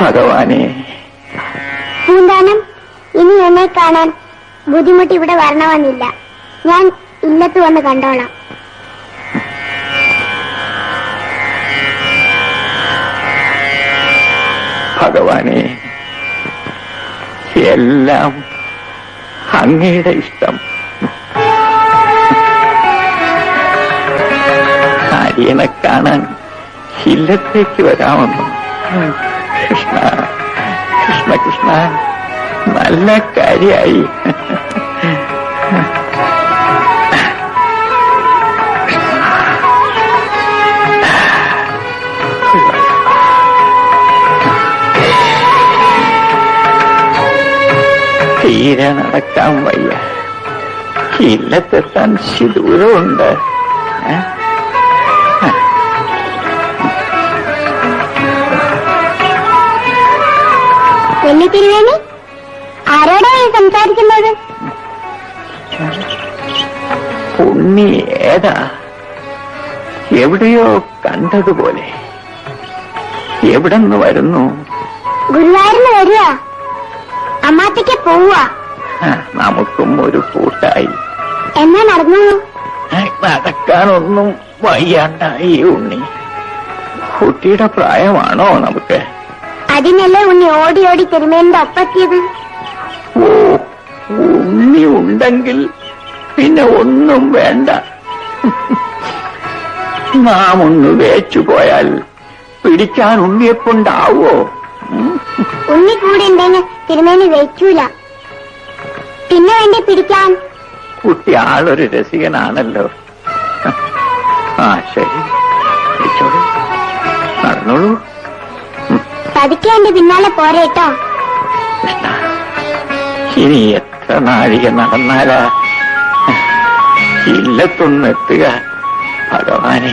ഭഗവാനെ. പൂന്താനം ഇനി എന്നെ കാണാൻ ബുദ്ധിമുട്ട് ഇവിടെ വരണമെന്നില്ല. ഞാൻ ഇല്ലത്ത് വന്ന് കണ്ടോളാം. ഭഗവാനെ എല്ലാം അങ്ങയുടെ ഇഷ്ടം. അടിയനെ കാണാൻ ഇല്ലത്തേക്ക് വരാമെന്നും. കൃഷ്ണ കൃഷ്ണ കൃഷ്ണ നല്ല കാര്യായി. തീരെ നടക്കാൻ വയ്യ. ഇല്ലത്തെത്താൻ ശി ദൂരമുണ്ട്. തിരുവേണി? ആരോടാണ് സംസാരിക്കുന്നത്? ഉണ്ണി ഏതാ? എവിടെയോ കണ്ടതുപോലെ. എവിടെന്ന് വരുന്നു? ഗുരുവായൂരിന് വരിക അമ്മാത്തേക്ക് പോവുക നമുക്കും ഒരു കൂട്ടായി. എന്നാ നടന്നു? നടക്കാനൊന്നും വയ്യാണ്ടായി ഉണ്ണി. കുട്ടിയുടെ പ്രായമാണോ നമുക്ക്? അതിനല്ലേ ഉണ്ണി ഓടി ഓടി തിരുമേന്റെ അപ്പത്തിയത് ഉണ്ണി ഉണ്ടെങ്കിൽ പിന്നെ ഒന്നും വേണ്ട. നാം ഒന്ന് വേച്ചു പോയാൽ പിടിക്കാൻ ഉണ്ണിയെ കൊണ്ടാവോ ഉണ്ണി കൂടെ ഉണ്ടെങ്കിൽ തിരുമേനി വെച്ചൂല പിന്നെ വേണ്ടി പിടിക്കാൻ? കുട്ടി ആളൊരു രസികനാണല്ലോ. ആ ശരി. നടന്നോളൂ. പതുക്കെ എന്റെ പിന്നാലെ പോരേട്ടോ ഇനി എത്ര നാഴിക നടന്നാലാ? ഇല്ലത്തൊന്നെത്തുക ഭഗവാനെ.